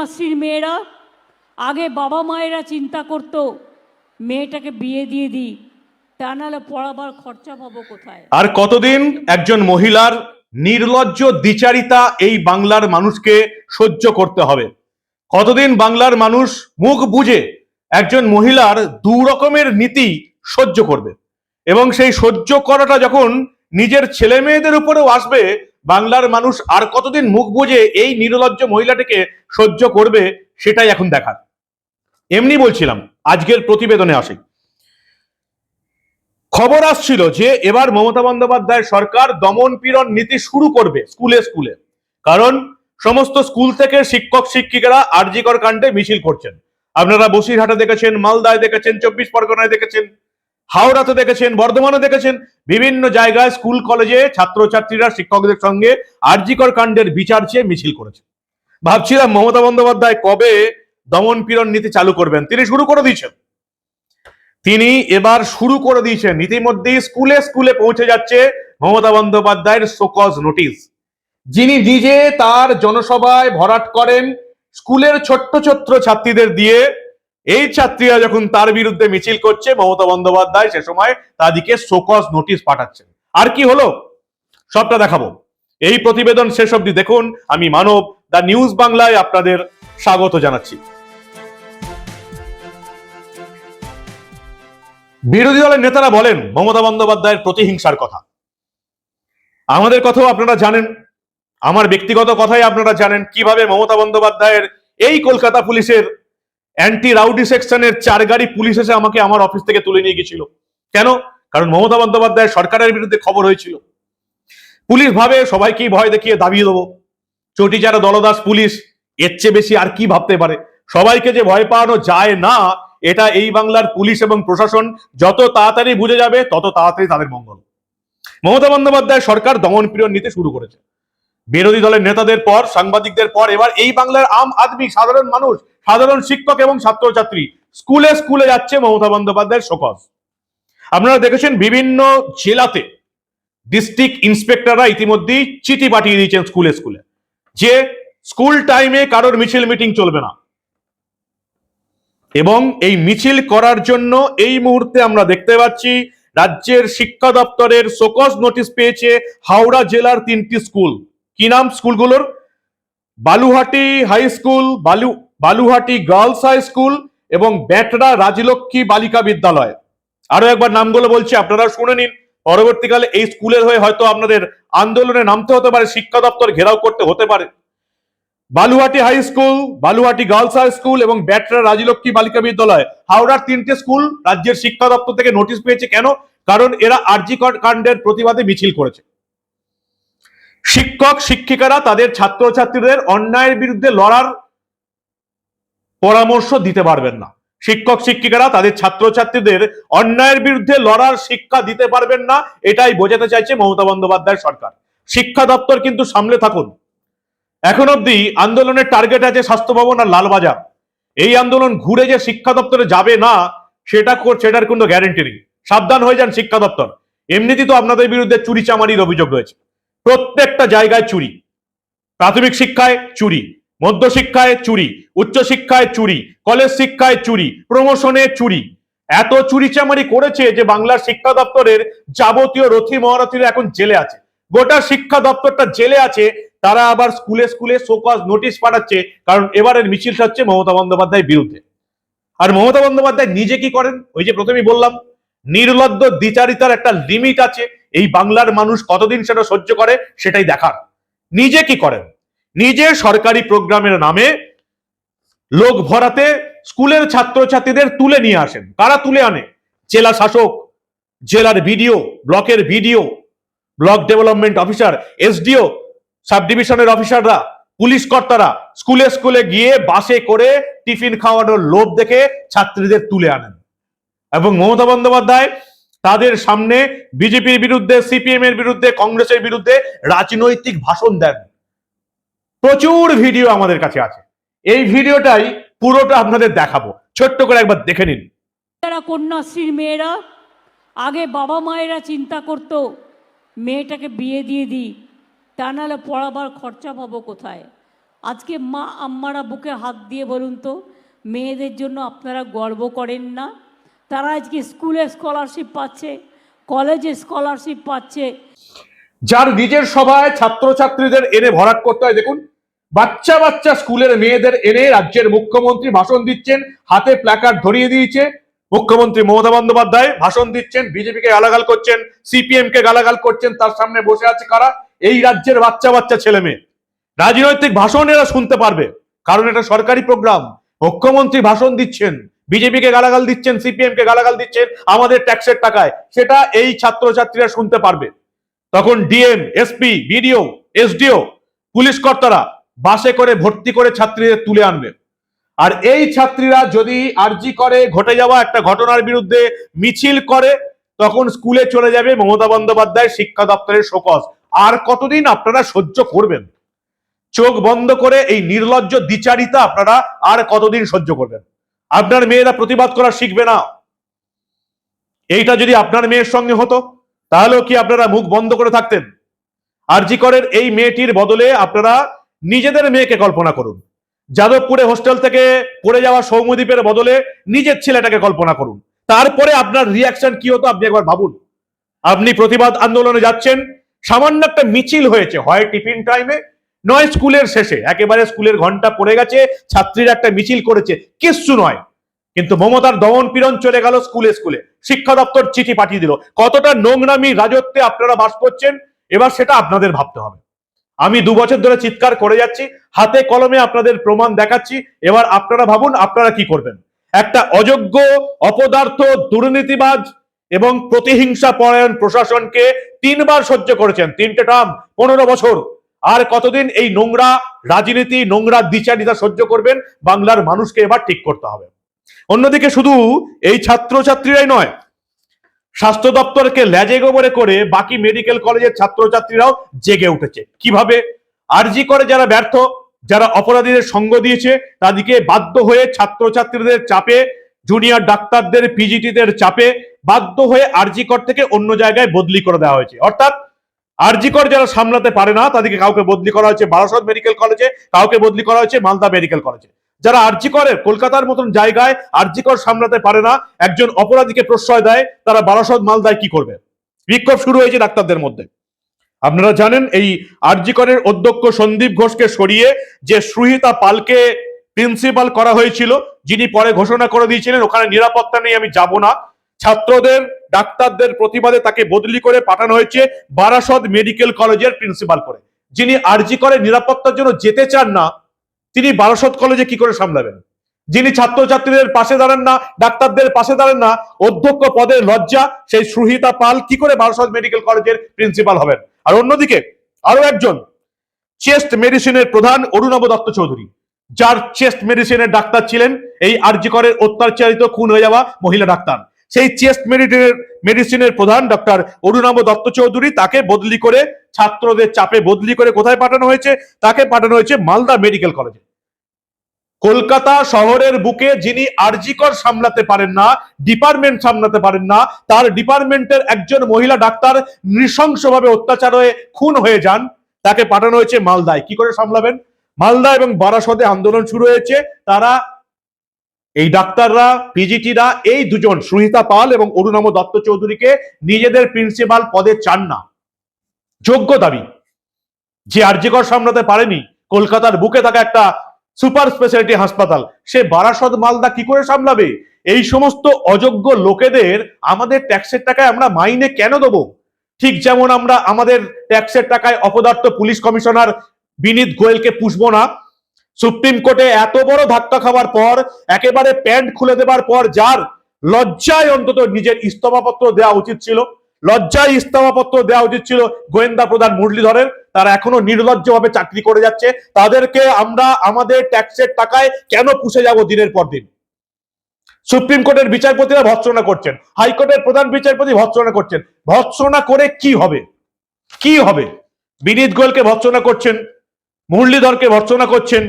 কন্যাশ্রীর মেয়েরা, আগে বাবা মায়েরা চিন্তা করতো, মেয়েটাকে বিয়ে দিয়ে দিই, তা নাহলে পড়াবার খরচা পাবো কোথায়? আর কতদিন একজন মহিলার নির্লজ্জ দ্বিচারিতা এই বাংলার মানুষকে সহ্য করতে হবে? কতদিন বাংলার মানুষ মুখ বুঝে একজন মহিলার দু রকমের নীতি সহ্য করবে? এবং সেই সহ্য করাটা যখন নিজের ছেলে মেয়েদের উপরেও আসবে বাংলার মানুষ আর কতদিন মুখ বুঝে এই নিরলজ্জ মহিলাটিকে সহ্য করবে সেটাই এখন দেখার। এমনি বলছিলাম, আজকের প্রতিবেদনে আসি। খবর আসছিল যে এবার মমতা বন্দ্যোপাধ্যায় সরকার দমন পীড়ন নীতি শুরু করবে স্কুলে স্কুলে। কারণ সমস্ত স্কুল থেকে শিক্ষক শিক্ষিকারা আরজিকর কাণ্ডে মিছিল করছেন। আপনারা বসিরহাটে দেখেছেন, মালদায় দেখেছেন, চব্বিশ পরগনায় দেখেছেন। হাওড়াতে দেখেছেন বর্ধমানে দেখেছেন, বিভিন্ন জায়গায় স্কুল, কলেজে ছাত্রছাত্রীরা, শিক্ষকদের সঙ্গে আরজিকর কাণ্ডের বিচার চেয়ে মিছিল করেছে ভাবছিলাম মমতা বন্দ্যোপাধ্যায় কবে দমন পীড়ন নীতি চালু করবেন? তিনি শুরু করে দিয়েছেন। তিনি এবার শুরু করে দিয়েছেন। ইতিমধ্যেই স্কুলে স্কুলে পৌঁছে যাচ্ছে মমতা বন্দ্যোপাধ্যায়ের শোকজ নোটিশ। যিনি নিজে তার জনসভায় ভরাট করেন, স্কুলের ছোট্ট ছোট্ট ছাত্রীদের দিয়ে এই ছাত্রীরা যখন তার বিরুদ্ধে মিছিল করছে, মমতা বন্দ্যোপাধ্যায় সে সময় তাদেরকে শোকজ নোটিশ পাঠাচ্ছেন। আর কি হলো? সবটা দেখাবো। এই প্রতিবেদন শেষ অবধি দেখুন। আমি মানব, দা নিউজ বাংলায় আপনাদের স্বাগত জানাচ্ছি। বিরোধী দলের নেতারা বলেন, মমতা বন্দ্যোপাধ্যায়ের প্রতিহিংসার কথা। আমাদের কথাও আপনারা জানেন। আমার ব্যক্তিগত কথাই আপনারা জানেন। কীভাবে মমতা বন্দ্যোপাধ্যায়ের এই কলকাতা পুলিশের অ্যান্টি রাউডি সেকশনের চার গাড়ি পুলিশ এসে আমাকে আমার অফিস থেকে তুলে নিয়ে গেছিল। কেন? কারণ মমতা বন্দ্যোপাধ্যায় সরকারের বিরুদ্ধে খবর হয়েছিল। পুলিশ ভাবে, সবাইকেই ভয় দেখিয়ে দাবিয়ে দেবো। চটি যারা দলদাস পুলিশ, এর চেয়ে বেশি আর কি ভাবতে পারে? সবাইকে যে ভয় পাওয়ানো যায় না, এটা এই বাংলার পুলিশ এবং প্রশাসন যত তাড়াতাড়ি বুঝে যাবে, তত তাড়াতাড়ি তাদের মঙ্গল। মমতা বন্দ্যোপাধ্যায় সরকার দমন পীড়ন নিতে শুরু করেছে। বিরোধী দলের নেতাদের পর, সাংবাদিকদের পর, এবার এই বাংলার আম আদমি, সাধারণ মানুষ সাধারণ শিক্ষক এবং ছাত্রছাত্রী স্কুলে স্কুলে যাচ্ছে মমতা বন্দ্যোপাধ্যায়ের শোকজ। আপনারা দেখেছেন বিভিন্ন জেলাতে ডিস্ট্রিক্ট ইন্সপেক্টররা ইতিমধ্যেই চিঠি পাঠিয়ে দিয়েছেন স্কুলে স্কুলে যে স্কুল টাইমে কারোর মিছিল মিটিং চলবে না। এবং এই মিছিল করার জন্য এই মুহূর্তে আমরা দেখতে পাচ্ছি রাজ্যের শিক্ষা দপ্তরের শোকজ নোটিশ পেয়েছে হাওড়া জেলার তিনটি স্কুল। কি নাম স্কুলগুলোর? বালুহাটি হাই স্কুল, বালু বালুহাটি গার্লস হাই স্কুল এবং ব্যাটরা রাজলক্ষ্মী বালিকা বিদ্যালয়। আরও একবার নামগুলো বলছি, আপনারা শুনে নিন। পরবর্তীকালে এই স্কুলের হয়ে হয়তো আপনাদের আন্দোলনে নামতে হতে পারে, শিক্ষা দপ্তর ঘেরাও করতে হতে পারে। Baluhati high school, Baluhati girls high school এবং ব্যাটরা রাজলক্ষ্মী বালিকা বিদ্যালয়, হাওড়ার তিনটে স্কুল রাজ্যের শিক্ষা দপ্তর থেকে নোটিশ পেয়েছে। কেন? কারণ এরা আরজি কাণ্ডের প্রতিবাদে মিছিল করেছে। শিক্ষক, শিক্ষিকারা তাদের ছাত্রছাত্রীদের অন্যায়ের বিরুদ্ধে লড়ার পরামর্শ দিতে পারবেন না। শিক্ষক শিক্ষিকারা তাদের ছাত্রছাত্রীদের অন্যায়ের বিরুদ্ধে লড়ার শিক্ষা দিতে পারবেন না, এটাই বোঝাতে চাইছে মমতা বন্দ্যোপাধ্যায় সরকার। শিক্ষা দপ্তর কিন্তু সামলে থাকুন। এখন অব্দি আন্দোলনের টার্গেট আছে স্বাস্থ্য ভবন আর লালবাজার। এই আন্দোলন ঘুরে যে শিক্ষা দপ্তরে যাবে না, সেটা সেটার কোনো গ্যারেন্টি নেই। সাবধান হয়ে যান শিক্ষা দপ্তর। এমনিতেই তো আপনাদের বিরুদ্ধে চুরি চামারির অভিযোগ রয়েছে। প্রত্যেকটা জায়গায় চুরি। প্রাথমিক শিক্ষায় চুরি। মধ্য শিক্ষায় চুরি উচ্চ শিক্ষায় চুরি, কলেজ শিক্ষায় চুরি, প্রমোশনে চুরি। এত চুরি চামারি করেছে যে বাংলার শিক্ষা দপ্তরের যাবতীয় রথী মহারথীরা এখন জেলে আছে। গোটা শিক্ষা দপ্তরটা জেলে আছে, তারা আবার স্কুলে স্কুলে শোকজ নোটিশ পাঠাচ্ছে, কারণ এবারের মিছিলটা হচ্ছে মমতা বন্দ্যোপাধ্যায়ের বিরুদ্ধে। আর মমতা বন্দ্যোপাধ্যায় নিজে কি করেন? ওই যে প্রথমেই বললাম, নির্লজ্জ দ্বিচারিতার একটা লিমিট আছে, এই বাংলার মানুষ কতদিন সেটা সহ্য করে সেটাই দেখার। নিজে কি করেন? নিজে সরকারি প্রোগ্রামের নামে লোক ভরাতে স্কুলের ছাত্রছাত্রীদের তুলে নিয়ে আসেন। কারা তুলে আনে? জেলা শাসক, জেলার বিডিও, ব্লকের BDO, block development officer, SDO sub ডিভিশনের অফিসাররা, পুলিশ কর্তারা স্কুলে স্কুলে গিয়ে বাসে করে টিফিন খাওয়ানোর লোভ দেখে ছাত্রীদের তুলে আনেন। এবং মমতা বন্দ্যোপাধ্যায় তাদের সামনে বিজেপির বিরুদ্ধে সিপিএম এর বিরুদ্ধে, কংগ্রেসের বিরুদ্ধে রাজনৈতিক ভাষণ দেন। প্রচুর ভিডিও আমাদের কাছে আছে। এই ভিডিওটাই পুরোটা আপনাদের দেখাবো। ছোট্ট করে একবার দেখে নিন। যারা কন্যাশ্রীর মেয়েরা আগে বাবা মায়েরা চিন্তা করতো মেয়েটাকে বিয়ে দিয়ে দিই তা নাহলে পড়াবার খরচা পাবো কোথায়? আজকে মা আম্মারা বুকে হাত দিয়ে বলুন তো মেয়েদের জন্য আপনারা গর্ব করেন না? তারা আজকে স্কুলে স্কলারশিপ পাচ্ছে কলেজে স্কলারশিপ পাচ্ছে। যার নিজের সভায় ছাত্রছাত্রীদের এনে ভরাট করতে হয় দেখুন। বাচ্চা বাচ্চা স্কুলের মেয়েদের এনে রাজ্যের মুখ্যমন্ত্রী ভাষণ দিচ্ছেন, হাতে প্ল্যাকার্ড ধরিয়ে দিয়েছে। মুখ্যমন্ত্রী মমতা বন্দ্যোপাধ্যায় ভাষণ দিচ্ছেন, বিজেপিকে গালাগাল করছেন সিপিএম কে গালাগাল করছেন, তার সামনে বসে আছে কারা? এই রাজ্যের বাচ্চা বাচ্চা ছেলে মেয়ে। রাজনৈতিক ভাষণ এরা শুনতে পারবে, কারণ এটা সরকারি প্রোগ্রাম। মুখ্যমন্ত্রী ভাষণ দিচ্ছেন, বিজেপিকে গালাগাল দিচ্ছেন সিপিএম কে গালাগাল দিচ্ছেন, আমাদের ট্যাক্সের টাকায়। সেটা এই ছাত্রছাত্রীরা শুনতে পারবে। তখন DM, SP, BDO, SDO, police কর্তারা বাসে করে ভর্তি করে ছাত্রীদের তুলে আনবে। আর এই ছাত্রীরা যদি আর্জি করে, ঘটে যাওয়া একটা ঘটনার বিরুদ্ধে মিছিল করে, তখন স্কুলে চলে যাবে মমতা বন্দ্যোপাধ্যায় শিক্ষা দপ্তরের শোকজ। আর কতদিন আপনারা সহ্য করবেন? চোখ বন্ধ করে এই নির্লজ্জ দ্বিচারিতা আপনারা আর কতদিন সহ্য করবেন? আপনার মেয়েরা প্রতিবাদ করা শিখবে না। এইটা যদি আপনার মেয়ের সঙ্গে হতো, তাহলেও কি আপনারা মুখ বন্ধ করে থাকতেন? আরজিকরের এই মেয়েটির বদলে আপনারা নিজেদের মেয়েকে কল্পনা করুন। যাদবপুরে হোস্টেল থেকে পড়ে যাওয়া সৌমদ্বীপের বদলে নিজের ছেলেটাকে কল্পনা করুন। তারপরে আপনার রিয়াকশন কি হতো আপনি একবার ভাবুন। আপনি প্রতিবাদ আন্দোলনে যাচ্ছেন, সামান্য একটা মিছিল হয়েছে, হয় টিফিন টাইমে নয় স্কুলের শেষে। একেবারে স্কুলের ঘণ্টা পড়ে গেছে, ছাত্রীরা একটা মিছিল করেছে, কিচ্ছু নয়। কিন্তু মমতার দমন পীড়ন চলে গেল স্কুলে স্কুলে। শিক্ষা দপ্তর চিঠি পাঠিয়ে দিল। কতটা নোংরামি রাজত্বে আপনারা বাস করছেন, এবার সেটা আপনাদের ভাবতে হবে। আমি দু বছর ধরে চিৎকার করে যাচ্ছি, হাতে কলমে আপনাদের প্রমাণ দেখাচ্ছি। এবার আপনারা ভাবুন আপনারা কি করবেন। একটা অযোগ্য, অপদার্থ, দুর্নীতিবাজ এবং প্রতিহিংসা পরায়ণ প্রশাসনকে তিনবার সহ্য করেছেন। তিনটে টার্ম পনেরো বছর। আর কতদিন এই নোংরা রাজনীতি, নোংরা দ্বিচারিতা সহ্য করবেন, বাংলার মানুষকে এবার ঠিক করতে হবে। অন্যদিকে শুধু এই ছাত্রছাত্রীরাই নয় স্বাস্থ্য দপ্তরকে ল্যাজে গোবরে করে বাকি মেডিকেল কলেজের ছাত্রছাত্রীরাও জেগে উঠেছে। কীভাবে? আরজি করে যারা ব্যর্থ, যারা অপরাধীদের সঙ্গ দিয়েছে, তাদেরকে বাধ্য হয়ে ছাত্রছাত্রীদের চাপে, জুনিয়র ডাক্তারদের পিজিটিদের চাপে বাধ্য হয়ে আরজিকর থেকে অন্য জায়গায় বদলি করে দেওয়া হয়েছে। অর্থাৎ আরজিকর যারা সামলাতে পারে না, তাদেরকে কাউকে বদলি করা হয়েছে বারাসত মেডিকেল কলেজে, কাউকে বদলি করা হয়েছে মালদা মেডিকেল কলেজে। যারা আর্জি আরজিকরের কলকাতার মতন জায়গায় আরজিকর সামলাতে পারে না, একজন অপরাধীকে প্রশ্রয় দেয়, তারা বারাসত মালদায় কি করবে? বিক্ষোভ শুরু হয়েছে ডাক্তারদের মধ্যে। আপনারা জানেন, এই আরজিকরের অধ্যক্ষ সন্দীপ ঘোষকে সরিয়ে যে সুহিতা পালকে প্রিন্সিপাল করা হয়েছিল, যিনি পরে ঘোষণা করে দিয়েছিলেন, ওখানে নিরাপত্তা নেই আমি যাব না। ছাত্রদের, ডাক্তারদের প্রতিবাদে তাকে বদলি করে পাঠানো হয়েছে বারাসত মেডিকেল কলেজের প্রিন্সিপাল করে। যিনি আরজি করে নিরাপত্তার জন্য যেতে চান না তিনি বারাসত কলেজে কি করে সামলাবেন? যিনি ছাত্রছাত্রীদের পাশে দাঁড়ান না, ডাক্তারদের পাশে দাঁড়ান না, অধ্যক্ষ পদের লজ্জা, সেই সুহিতা পাল কি করে বারাসত মেডিকেল কলেজের প্রিন্সিপাল হবেন? আর অন্যদিকে আরও একজন চেস্ট মেডিসিনের প্রধান অরুণাভ দত্ত চৌধুরী, যার চেস্ট মেডিসিনের ডাক্তার ছিলেন, এই আরজিকরের অত্যাচারিত খুন হয়ে যাওয়া মহিলা ডাক্তার। সেই চেস্ট মেডিসিনের মেডিসিনের প্রধান ডক্টর অরুণাভ দত্ত চৌধুরী তাকে বদলি করে, ছাত্রদের চাপে বদলি করে কোথায় পাঠানো হয়েছে? তাকে পাঠানো হয়েছে মালদা মেডিকেল কলেজে। কলকাতা শহরের বুকে যিনি আরজিকর সামলাতে পারেন না, ডিপার্টমেন্ট সামলাতে পারেন না, তার ডিপার্টমেন্টের একজন মহিলা ডাক্তার নৃশংসভাবে অত্যাচার হয়ে খুন হয়ে যান, তাকে পাঠানো হয়েছে মালদায়। কি করে সামলাবেন? মালদা এবং বারাসতে আন্দোলন শুরু হয়েছে, তারা এই ডাক্তাররা পিজিটিরা এই দুজন, সুহিতা পাল এবং অরুণাম দত্ত চৌধুরীকে নিজেদের প্রিন্সিপাল পদে চান না। যোগ্য দাবি, যে আর্যিকর সামলাতে পারেনি, কলকাতার বুকে থাকা একটা সুপার স্পেশালিটি হাসপাতাল, সে বারাসত মালদা কি করে সামলাবে? এই সমস্ত অযোগ্য লোকেদের আমাদের ট্যাক্সের টাকায় আমরা মাইনে কেন দেবো? ঠিক যেমন আমরা আমাদের ট্যাক্সের টাকায় অপদার্থ পুলিশ কমিশনার বিনীত গোয়েলকে পুষবো না সুপ্রিম কোর্টে এত বড় ধাক্কা খাওয়ার পর, একেবারে প্যান্ট খুলে দেবার পর যার লজ্জায় অন্তত নিজের ইস্তফাপত্র দেওয়া উচিত ছিল, লজ্জায় ইস্তফাপত্র দেওয়া উচিত ছিল গোয়েন্দা প্রধান মুরলীধরের, তারা এখনও নির্লজ্জভাবে চাকরি করে যাচ্ছে, তাদেরকে আমরা আমাদের ট্যাক্সের টাকায় কেন পুষে যাব দিনের পর দিন? সুপ্রিম কোর্টের বিচারপতিরা ভৎসনা করছেন, হাইকোর্টের প্রধান বিচারপতি ভৎসনা করছেন, ভৎসনা করে কি হবে? কি হবে? বিনীত গোয়েলকে ভৎসনা করছেন, মুরলীধরকে ভর্সনা করছেন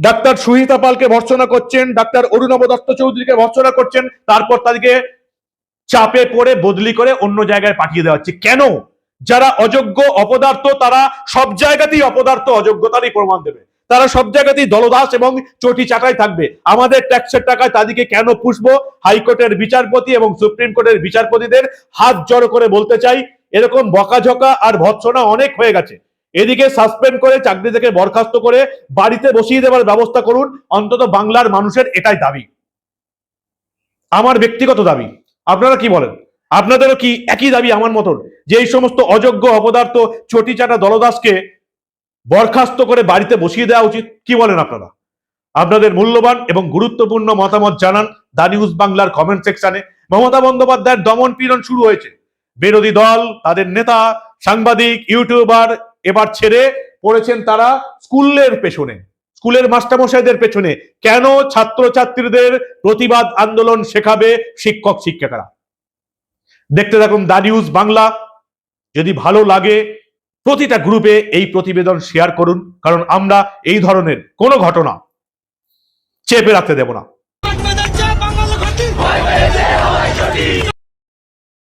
ডাক্তার সুহিতা পালকে ভর্সনা করছেন, ডাক্তার অরুণব দত্ত চৌধুরীকে ভর্সনা করছেন, তারপর তাদেরকে চাপে পড়ে বদলি করে অন্য জায়গায় পাঠিয়ে দেওয়া হচ্ছে। কেন? যারা অযোগ্য অপদার্থ, তারা সব জায়গাতেই অপদার্থ, অযোগ্যতারই প্রমাণ দেবে। তারা সব জায়গাতেই দলদাস এবং চটি চাটাই থাকবে। আমাদের ট্যাক্সের টাকায় তাদেরকে কেন পুষবো? হাইকোর্টের বিচারপতি এবং সুপ্রিম কোর্টের বিচারপতিদের হাত জড়ো করে বলতে চাই, এরকম বকাঝকা আর ভৎসনা অনেক হয়ে গেছে। এদিকে সাসপেন্ড করে চাকরি থেকে বরখাস্ত করে বাড়িতে বসিয়ে দেওয়ার ব্যবস্থা করুন, অন্তত বাংলার মানুষের এটাই দাবি। আমার ব্যক্তিগত দাবি, আপনারা কি বলেন? আপনাদেরও কি একই দাবি আমার মতন, যে এই সমস্ত অযোগ্য অপদার্থ চটি চাটা দলদাসকে বরখাস্ত করে বাড়িতে বসিয়ে দেওয়া উচিত? কি বলেন আপনারা? আপনাদের মূল্যবান এবং গুরুত্বপূর্ণ মতামত জানান দা নিউজ বাংলার কমেন্ট সেকশনে মমতা বন্দ্যোপাধ্যায়ের দমন পীড়ন শুরু হয়েছে। বিরোধী দল, তাদের নেতা, সাংবাদিক ইউটিউবার এবার ছেড়ে পড়েছেন তারা স্কুলের পেছনে, স্কুলের মাস্টারমশাইদের পেছনে। কেন ছাত্রছাত্রীদের প্রতিবাদ আন্দোলন শেখাবে শিক্ষক, শিক্ষিকারা? দেখতে থাকুন দা নিউজ বাংলা। যদি ভালো লাগে, প্রতিটা গ্রুপে এই প্রতিবেদন শেয়ার করুন, কারণ আমরা এই ধরনের কোনো ঘটনা চেপে রাখতে দেব না।